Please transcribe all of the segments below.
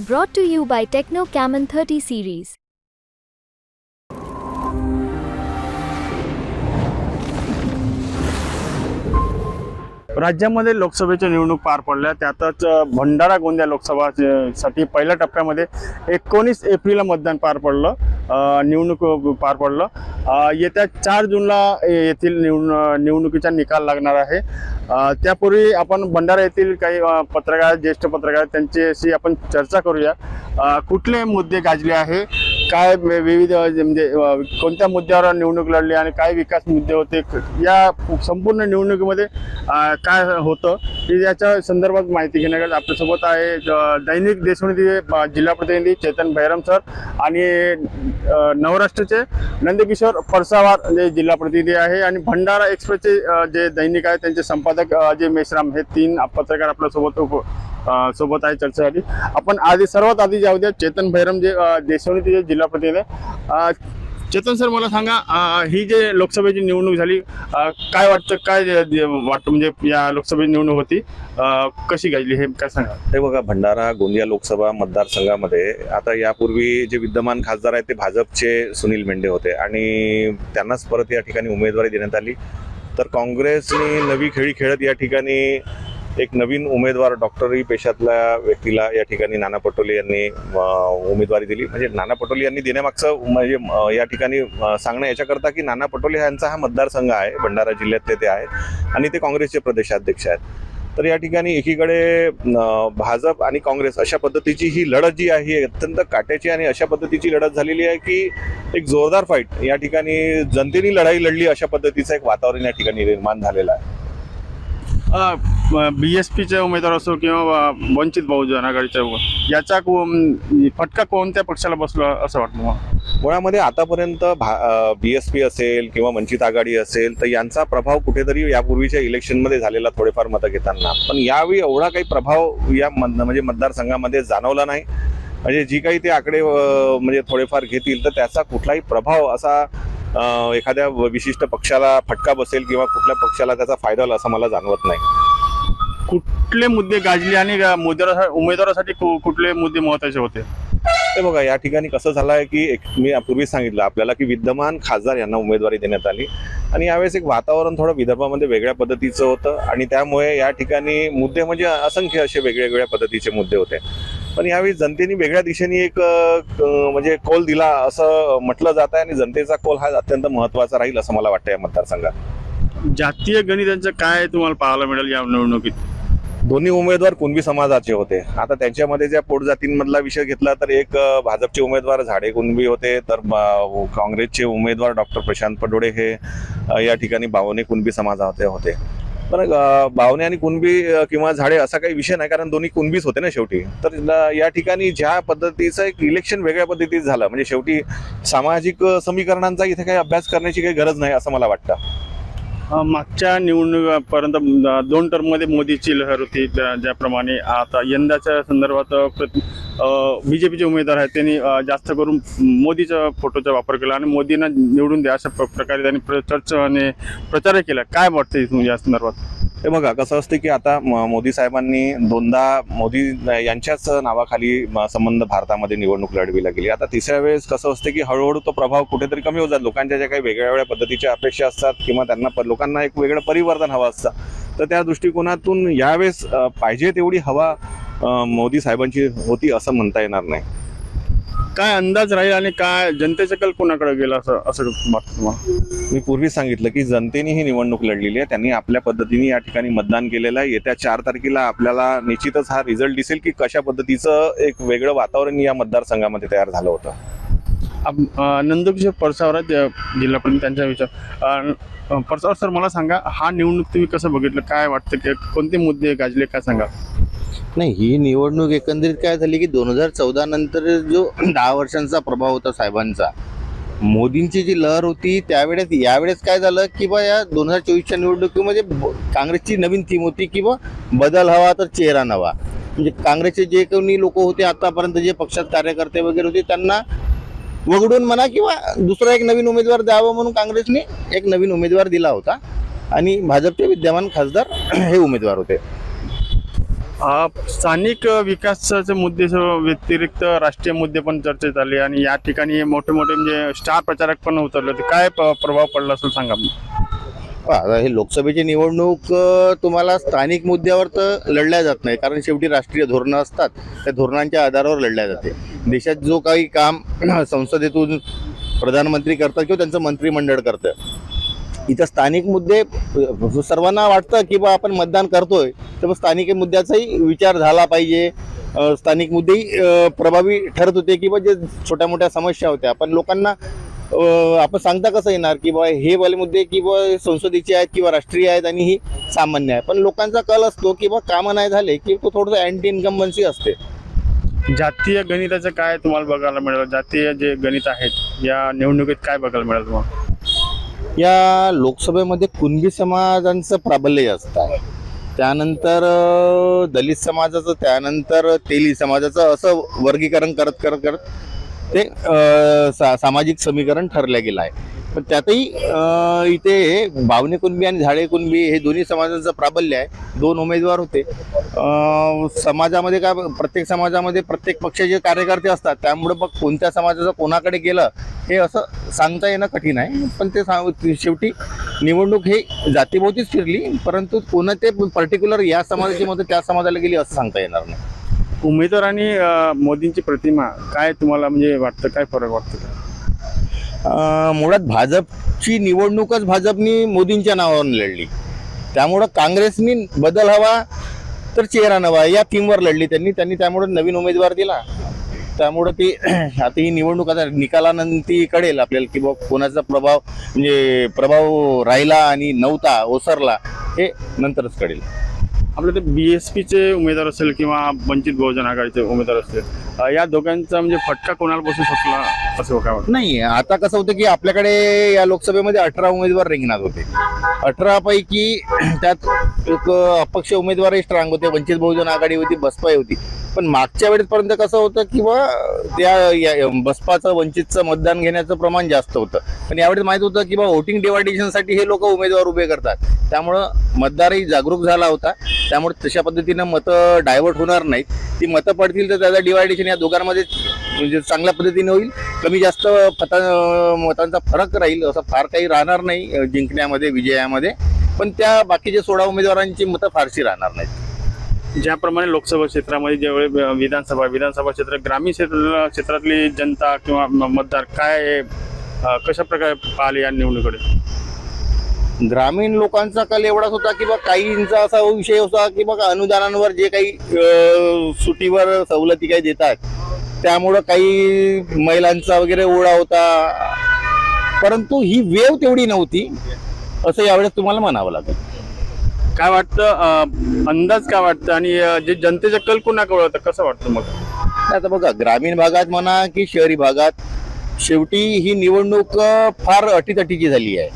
Brought to you by Techno Camon 30 series. राज्यामध्ये लोकसभेच्या निवडणूक पार पडल्या त्यातच भंडारा गोंदिया लोकसभा साठी पहिल्या टप्प्यामध्ये एकोणीस एप्रिलला मतदान पार पडलं निवडणूक पार पडलं. येत्या चार जूनला येथील निवड निवडणुकीचा निकाल लागणार आहे. त्यापूर्वी आपण भंडारा येथील काही पत्रकार ज्येष्ठ पत्रकार त्यांच्याशी आपण चर्चा करूया. कुठले मुद्दे गाजले आहे? काय विविध म्हणजे कोणत्या मुद्द्यावर निवडणूक लढली आणि काय विकास मुद्दे होते या संपूर्ण निवडणुकीमध्ये काय होतं की याच्या संदर्भात माहिती घेण्याकरता आपल्यासोबत आहे दैनिक देशमुखी जिल्हा प्रतिनिधी चेतन भैरम सर आणि नवराष्ट्रचे नंदकिशोर परसावार जे जिल्हा प्रतिनिधी आहे आणि भंडारा एक्सप्रेसचे जे दैनिक आहे त्यांचे संपादक अजय मेश्राम हे तीन पत्रकार आपल्यासोबत उप- सोबत आहे चर्चेसाठी. आपण आधी सर्वात आधी जाऊ द्या चेतन भैरम जे अ, देशवणीचे जे जिल्हा प्रतिनिधी आहे चेतन सर मला सांगा ही जे लोकसभेची निवडणूक झाली काय वाटतं काय वाटतं म्हणजे या लोकसभेची निवडणूक होती कशी गाजली हे काय सांगा? हे बघा भंडारा गोंदिया लोकसभा मतदारसंघामध्ये आता यापूर्वी जे विद्यमान खासदार आहेत ते भाजपचे सुनील मेंढे होते. आणि त्यांनाच परत या ठिकाणी उमेदवारी देण्यात आली. तर काँग्रेसने नवी खेळी खेळत या ठिकाणी एक नवीन उमेदवार डॉक्टरी पेशातल्या व्यक्तीला या ठिकाणी नाना पटोले यांनी उमेदवारी दिली. म्हणजे नाना पटोले यांनी देण्यामागचं म्हणजे या ठिकाणी सांगणं याच्याकरता की नाना पटोले यांचा हा मतदारसंघ आहे भंडारा जिल्ह्यातले ते आहेत आणि ते काँग्रेसचे प्रदेशाध्यक्ष आहेत. तर या ठिकाणी एकीकडे भाजप आणि काँग्रेस अशा पद्धतीची ही लढत जी आहे ही अत्यंत काट्याची आणि अशा पद्धतीची लढत झालेली आहे की एक जोरदार फाईट या ठिकाणी जनतेने लढाई लढली अशा पद्धतीचं एक वातावरण या ठिकाणी निर्माण झालेलं आहे. बी एस पीचा उमेदवार असो किंवा वंचित बहुजन आघाडीचा याचा फटका कोणत्या पक्षाला बसला असं वाटतं मला मुळामध्ये आतापर्यंत बी एस पी असेल किंवा वंचित आघाडी असेल तर यांचा प्रभाव कुठेतरी यापूर्वीच्या इलेक्शनमध्ये झालेला थोडेफार मतं घेताना पण यावेळी एवढा काही प्रभाव या मत म्हणजे मतदारसंघामध्ये जाणवला नाही. म्हणजे जी काही ते आकडे म्हणजे थोडेफार घेतील तर त्याचा कुठलाही प्रभाव असा एखाद्या विशिष्ट पक्षाला फटका बसेल किंवा कुठल्या पक्षाला त्याचा फायदा होईल असं मला जाणवत नाही. कुठले मुद्दे गाजले आणि उमेदवारासाठी कुठले मुद्दे महत्त्वाचे होते? ते बघा या ठिकाणी कसं झालं आहे की एक मी पूर्वीच सांगितलं आपल्याला की विद्यमान खासदार यांना उमेदवारी देण्यात आली. आणि यावेळेस एक वातावरण थोडं विदर्भामध्ये वेगळ्या पद्धतीचं होतं आणि त्यामुळे या ठिकाणी मुद्दे म्हणजे असंख्य असे वेगवेगळ्या पद्धतीचे मुद्दे होते. पण यावेळी जनतेने वेगळ्या दिशेने एक म्हणजे कौल दिला असं म्हटलं जात आहे आणि जनतेचा कौल हा अत्यंत महत्त्वाचा राहील असं मला वाटतं या मतदारसंघात. जातीय गणितांचं काय तुम्हाला पाहायला मिळेल या निवडणुकीत? दोन्ही उमेदवार कुणबी समाजाचे होते. आता त्यांच्यामध्ये ज्या पोटजातींमधला विषय घेतला तर एक भाजपचे उमेदवार झाडे कुणबी होते तर काँग्रेसचे उमेदवार डॉक्टर प्रशांत पडोळे हे या ठिकाणी बावने कुणबी समाजाचे होते. पण बावने आणि कुणबी किंवा झाडे असा काही विषय नाही कारण दोन्ही कुणबीच होते ना शेवटी. तर या ठिकाणी ज्या पद्धतीचं एक इलेक्शन वेगळ्या पद्धतीत झालं म्हणजे शेवटी सामाजिक समीकरणांचा इथे काही अभ्यास करण्याची काही गरज नाही असं मला वाटतं. मागच्या निवडणुकापर्यंत दोन टर्ममध्ये मोदीची लहर होती. त्या- ज्याप्रमाणे आता यंदाच्या संदर्भात बी जे पीचे उमेदवार आहेत त्यांनी जास्त करून मोदीचा फोटोचा वापर केला आणि मोदींना निवडून द्या अशा प्रकारे त्यांनी प्र- चर्चाने आणि प्रचारही केला. काय वाटतं इथून या संदर्भात? हे बघा कसं असते की आता म- मोदी साहेबांनी दोनदा मोदी यांच्याच नावाखाली म- संबंध भारतामध्ये निवडणूक लढविला गेली. आता तिसऱ्या वेळेस कसं असते की हळूहळू तो प्रभाव कुठेतरी कमी होत जातो. लोकांच्या ज्या काही वेगळ्या वेगळ्या पद्धतीच्या अपेक्षा असतात किंवा त्यांना प- लोकांना एक वेगळं परिवर्तन हवं असतं. तर त्या दृष्टिकोनातून यावेळेस पाहिजे तेवढी हवा मोदी साहेबांची होती असं म्हणता येणार नाही. काय अंदाज राहील आणि काय जनतेचा कल कोणाकडे गेला असं असं वाटतं तुम्हाला? मी पूर्वी सांगितलं की जनतेने ही निवडणूक लढलेली आहे. त्यांनी आपल्या पद्धतीने या ठिकाणी मतदान केलेलं आहे. येत्या चार तारखेला आपल्याला निश्चितच हा रिझल्ट दिसेल की कशा पद्धतीचं एक वेगळं वातावरण या मतदारसंघामध्ये तयार झालं होतं. आप- अ, नंदकिशोर परसावर आहेत, अ, जिल्हा प्रतिनिधी त्यांचा विचार. अ, परसावर सर मला सांगा हा निवडणूक तुम्ही कसं बघितलं? काय वाटतं? की कोणते मुद्दे गाजले? काय सांगा नाही ही निवडणूक एकंदरीत काय झाली की दोन हजार चौदा नंतर जो दहा वर्षांचा प्रभाव होता साहेबांचा मोदींची जी लहर होती त्यावेळेस यावेळेस काय झालं की बा या दोन हजार चोवीसच्या निवडणुकीमध्ये काँग्रेसची नवीन थीम होती की बा बदल हवा तर चेहरा नवा. म्हणजे काँग्रेसचे जे कोणी लोक होते आतापर्यंत जे पक्षात कार्यकर्ते वगैरे होते त्यांना वगडून म्हणा किंवा दुसरा एक नवीन उमेदवार द्यावं म्हणून काँग्रेसने एक नवीन उमेदवार दिला होता. आणि भाजपचे विद्यमान खासदार हे उमेदवार होते. स्थानिक विकासाचे मुद्दे व्यतिरिक्त राष्ट्रीय मुद्दे पण चर्चेत आले आणि या ठिकाणी मोठे मोठे म्हणजे स्टार प्रचारक पण उतरले. होते काय प्रभाव पडला असेल सांगा आता हे लोकसभेची निवडणूक तुम्हाला स्थानिक मुद्द्यावर तर लढल्या जात नाही. कारण शेवटी राष्ट्रीय धोरणं असतात. त्या धोरणांच्या आधारावर लढल्या जाते. देशात जो काही काम संसदेतून प्रधानमंत्री करतात किंवा त्यांचं मंत्रिमंडळ करतं. इथं स्थानिक मुद्दे सर्वांना वाटतं की बा आपण मतदान करतोय. तर मग स्थानिक मुद्द्याचाही विचार झाला पाहिजे. स्थानिक मुद्देही प्रभावी ठरत होते की बा जे छोट्या मोठ्या समस्या होत्या. पण लोकांना आपण सांगता कसं येणार की बा हे वाले मुद्दे की बा संसदेचे आहेत किंवा राष्ट्रीय आहेत आणि ही सामान्य आहे. पण लोकांचा कल असतो की बा कामं नाही झाले की तो थोडंसं अँटी इन्कम्बन्सी असते. जातीय गणिताचं काय तुम्हाला बघायला मिळालं? जातीय जे गणित आहेत या निवडणुकीत काय बघायला मिळालं तुम्हाला? या लोकसभेमध्ये कुणबी समाजांचं प्राबल्य जास्त आहे. त्यानंतर दलित समाजाचं त्यानंतर तेली समाजाचं असं वर्गीकरण करत करत करत ते सा सामाजिक समीकरण ठरलं गेलं आहे. पण त्यातही इथे भावने कुणबी आणि झाडे कुणबी हे दोन्ही समाजांचं प्राबल्य आहे. दोन उमेदवार होते. समाजामध्ये काय प्रत्येक समाजामध्ये प्रत्येक पक्षाचे कार्यकर्ते असतात. त्यामुळे मग कोणत्या समाजाचं कोणाकडे गेलं हे असं सांगता येणं कठीण आहे. पण ते सांग शेवटी निवडणूक हे जातीभोवतीच फिरली परंतु कोणा ते पर्टिक्युलर या समाजाची मतं त्या समाजाला गेली असं सांगता येणार नाही. उमेदवार आणि मोदींची प्रतिमा काय तुम्हाला म्हणजे वाटतं काय फरक वाटतं? मुळात भाजपची निवडणूकच भाजपनी मोदींच्या नावावरून लढली. त्यामुळं काँग्रेसनी बदल हवा तर चेहरा नवा या थीमवर लढली त्यांनी. त्यांनी त्यामुळे नवीन उमेदवार दिला. त्यामुळं ती आता ही निवडणूक आता निकालानंती कळेल आपल्याला की बाबा कोणाचा प्रभाव म्हणजे प्रभाव राहिला आणि नव्हता ओसरला हे नंतरच कळेल. आपल्या ते बी एस पीचे उमेदवार असेल किंवा वंचित बहुजन आघाडीचे उमेदवार असतील या दोघांचा म्हणजे फटका कोणाला बसू शकला असं काय वाटतं? नाही आता कसं होतं की आपल्याकडे या लोकसभेमध्ये अठरा उमेदवार रिंगणात होते. अठरा पैकी त्यात एक अपक्ष उमेदवारही स्ट्रांग होते. वंचित बहुजन आघाडी होती बसपा होती. पण मागच्या वेळेपर्यंत कसं होतं की बा त्या बसपाचं वंचितचं मतदान घेण्याचं प्रमाण जास्त होतं. पण यावेळेस माहीत होतं की बा वोटिंग डिवायडेशनसाठी हे लोक उमेदवार उभे करतात. त्यामुळं मतदारही जागरूक झाला होता. त्यामुळे तशा पद्धतीनं मतं डायव्हर्ट होणार नाहीत. ती मतं पडतील तर त्याचं डिवायडेशन या दोघांमध्ये म्हणजे चांगल्या पद्धतीने होईल. कमी जास्त फता मतांचा फरक राहील असं फार काही राहणार नाही जिंकण्यामध्ये विजयामध्ये. पण त्या बाकीच्या सोळा उमेदवारांची मतं फारशी राहणार नाहीत. ज्याप्रमाणे लोकसभा क्षेत्रामध्ये ज्यावेळी विधानसभा विधानसभा क्षेत्र ग्रामीण क्षेत्र क्षेत्रातली जनता किंवा म- मतदार काय कशा प्रकारे पाहिले या निवडणुकीकडे? ग्रामीण लोकांचा कल एवढाच होता की बा काहींचा असा विषय होता की बघा अनुदानांवर जे काही सुटीवर सवलती काही देतात त्यामुळं काही महिलांचा वगैरे ओढा होता. परंतु ही वेव तेवढी नव्हती असं यावेळेस तुम्हाला म्हणावं लागेल. काय वाटतं अंदाज काय वाटतं आणि जे जनतेचा कल कोणाकडे होतं कसं वाटतं मग? आता बघा ग्रामीण भागात म्हणा की शहरी भागात शेवटी ही निवडणूक फार अटीतटीची झाली आहे.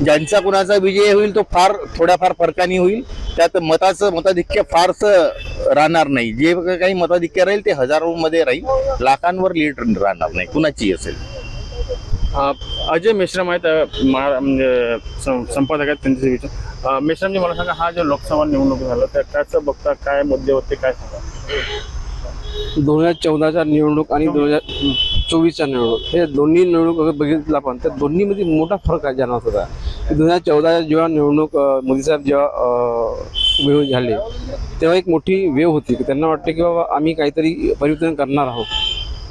ज्यांचा कुणाचा विजय होईल तो फार थोड्याफार फरकाने होईल. त्यात मताचं मताधिक्य फारसं राहणार नाही. जे काही मताधिक्य राहील ते हजारोमध्ये राहील. लाखांवर लीड राहणार नाही. कुणाची असेल. अजय मेश्राम आहेत. म्हणजे सं- संपादक आहेत त्यांचे विचार मेश्रामजी मला सांगा हा जो लोकसभा निवडणूक झाला त्या त्याचं बघता काय मुद्दे होते काय सांगा? दोन हजार चौदाच्या निवडणूक आणि दोन हजार चोवीसच्या निवडणूक हे दोन्ही निवडणूक अगर बघितलं आपण तर दोन्हीमध्ये मोठा फरक आहे जाणवत होता दोन हजार चौदा जेव्हा निवडणूक मोदी साहेब जेव्हा मिळून झाले तेव्हा एक मोठी वेव होती की त्यांना वाटते की बाबा आम्ही काहीतरी परिवर्तन करणार आहोत.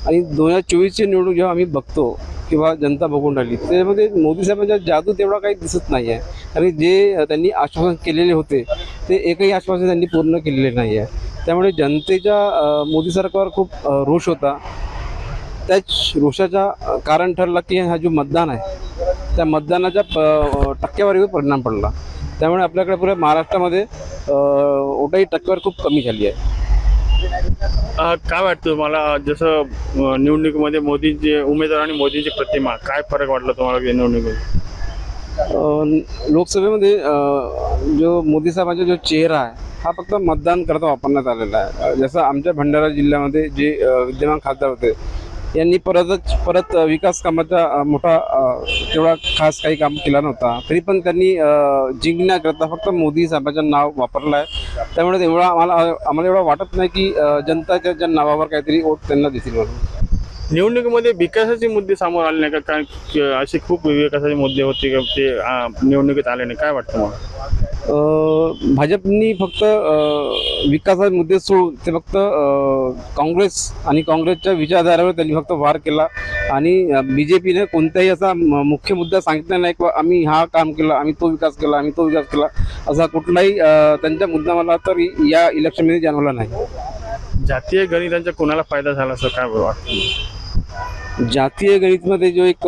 आणि दोन हजार चोवीसची निवडणूक जेव्हा आम्ही बघतो किंवा जनता बघून राहिली त्याच्यामध्ये मोदी साहेबांचा जादू तेवढा काही दिसत नाही आहे आणि जे त्यांनी आश्वासन केलेले होते ते एकही आश्वासन त्यांनी पूर्ण केलेले नाही आहे त्यामुळे जनतेच्या मोदी सरकारवर खूप रोष होता. त्याच रोषाचा कारण ठरलं की हा जो मतदान आहे त्या मतदानाच्या प टक्केवारीवर परिणाम पडला. त्यामुळे आपल्याकडे पुऱ्या महाराष्ट्रामध्ये वोटाची टक्केवारी खूप कमी झाली आहे. काय वाटतं तुम्हाला? जसं निवडणुकीमध्ये मोदींचे उमेदवार आणि मोदींची प्रतिमा काय फरक वाटला तुम्हाला निवडणुकीमध्ये? लोकसभेमध्ये जो मोदी साहेबांचा जो चेहरा आहे हा फक्त मतदान करता वापरण्यात आलेला आहे. जसं आमच्या भंडारा जिल्ह्यामध्ये जे विद्यमान खासदार होते यांनी परतच परत विकास कामाचा मोठा तेवढा खास काही काम केला नव्हता. तरी पण त्यांनी जिंकण्याकरता फक्त मोदी साहेबांचं नाव वापरलं आहे. त्यामुळे तेवढा आम्हाला आम्हाला एवढा वाटत नाही की जनताच्या ज्या नावावर काहीतरी वोट त्यांना देतील म्हणून. निवडणुकीमध्ये विकासाचे मुद्दे समोर आले नाही का? काय असे खूप विकासाचे मुद्दे होते का? ते निवडणुकीत आले नाही काय वाटतं मला भाजपनी फक्त विकासाचे मुद्दे सोडून ते फक्त काँग्रेस आणि काँग्रेसच्या विचारधारेवर त्यांनी फक्त वार केला. आणि बी जे पीने कोणताही असा मुख्य मुद्दा सांगितला नाही की आम्ही हा काम केला आम्ही तो विकास केला आम्ही तो विकास केला असा कुठलाही त्यांचा मुद्दा मला तर या इलेक्शनमध्ये जाणवला नाही. जातीय गणितांचा कोणाला फायदा झाला असं काय वाटतं? जातीय गणितमध्ये जो एक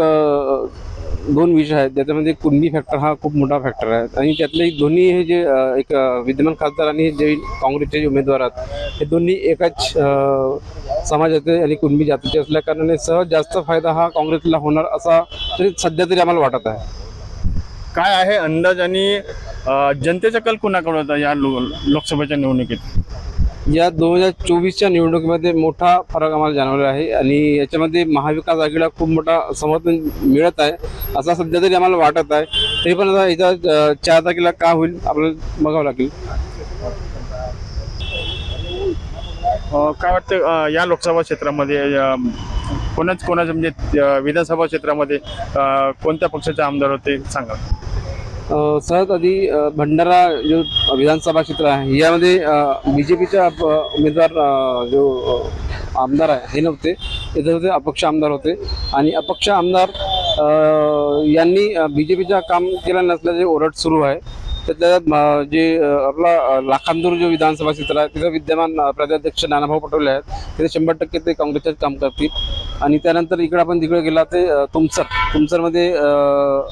दोन विषय आहेत ज्याच्यामध्ये कुणबी फॅक्टर हा खूप मोठा फॅक्टर आहे. आणि त्यातले दोन्ही हे जे एक विद्यमान खासदार आणि जे काँग्रेसचे जे उमेदवार आहेत हे दोन्ही एकाच समाजाचे आणि कुणबी जातीचे असल्याकारणाने सहज जास्त फायदा हा काँग्रेसला होणार असा तरी सध्या तरी आम्हाला वाटत आहे. काय आहे अंदाज आणि जनतेचा कल कुणाकडे होता या लो- लोकसभेच्या निवडणुकीत? या दोन हजार चोवीसच्या निवडणुकीमध्ये मोठा फरक आम्हाला जाणवला आहे आणि याच्यामध्ये महाविकास आघाडीला खूप मोठा समर्थन मिळत आहे असा सध्या तरी आम्हाला वाटत आहे. तरी पण आता इथं चार तारखेला का होईल आपल्याला बघावं लागेल. काय वाटतं या लोकसभा क्षेत्रामध्ये कोणाच कोणाचं म्हणजे विधानसभा क्षेत्रामध्ये कोणत्या पक्षाचे आमदार होते सांगा सर्वात आधी भंडारा जो विधानसभा क्षेत्र आहे यामध्ये बी जे पीच्या उमेदवार जो आमदार आहे हे नव्हते. तिथे होते अपक्ष आमदार होते. आणि अपक्ष आमदार यांनी बी जे पीचं काम केलं नसल्याचे ओरड सुरू आहे त्यातल्या जे आपला लाखांदूर जो विधानसभा क्षेत्र आहे तिथं विद्यमान अ, प्रदेशाध्यक्ष नानाभाऊ पटोले आहेत. तिथे शंभर टक्के ते काँग्रेसचेच काम करतील. आणि त्यानंतर इकडे आपण तिकडे गेला ते तुमसर. तुमसरमध्ये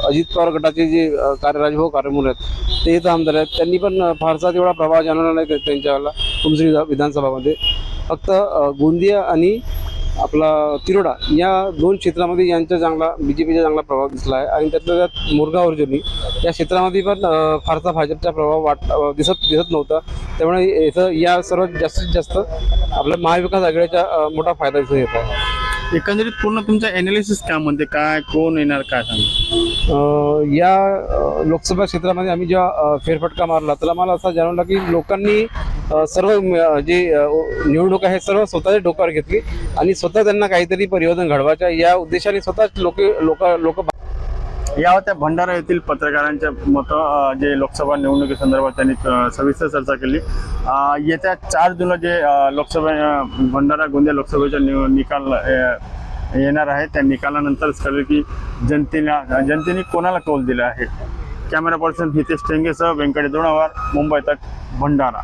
अजित पवार गटाचे जे अ, कार्य राजभाऊ हो, कार्यमूल आहेत ते इथं आमदार आहेत. त्यांनी पण फारसा तेवढा प्रभाव जाणवला नाही त्या- त्यांच्यावाला तुमसर विधा- विधानसभामध्ये. फक्त गोंदिया आणि आपला तिरोडा या दोन क्षेत्रामध्ये यांचा चांगला बी जे पीचा चांगला प्रभाव दिसला आहे. आणि त्यातल्या त्यात मुरगा अर्जुनी या क्षेत्रामध्ये पण फारसा भाजपचा प्रभाव वाट दिसत दिसत नव्हता. त्यामुळे इथं या सर्वात जास्तीत जास्त आपल्या महाविकास आघाडीचा मोठा फायदा दिसून येत आहे. एकंदरीत पूर्ण तुमचं अनालिसिस काय म्हणते काय कोण येणार काय सांगणार अ, या अ, लोकसभा क्षेत्रामध्ये आम्ही जेव्हा अ, फेरफटका मारला तर आम्हाला असं जाणवलं की लोकांनी अ, सर्व म- जे अ, निवडणूक आहे सर्व स्वतःच्या डोक्यावर घेतली आणि स्वतः त्यांना काहीतरी परिवर्तन घडवायच्या या उद्देशाने स्वतःच लोक लोक लोक या होत्या भंडारा येथील पत्रकारांच्या मतं जे लोकसभा निवडणुकी संदर्भात त्यांनी सविस्तर चर्चा केली. येत्या चार जूनला जे लोकसभा भंडारा गोंदिया लोकसभेचा निव निकाल येणार आहे त्या निकालानंतरच कळेल की जनतेला जनतेने कोणाला कौल दिला आहे? कॅमेरा पर्सन हितेश टेंगेसह व्यंकटेश दोणावार मुंबई तक भंडारा.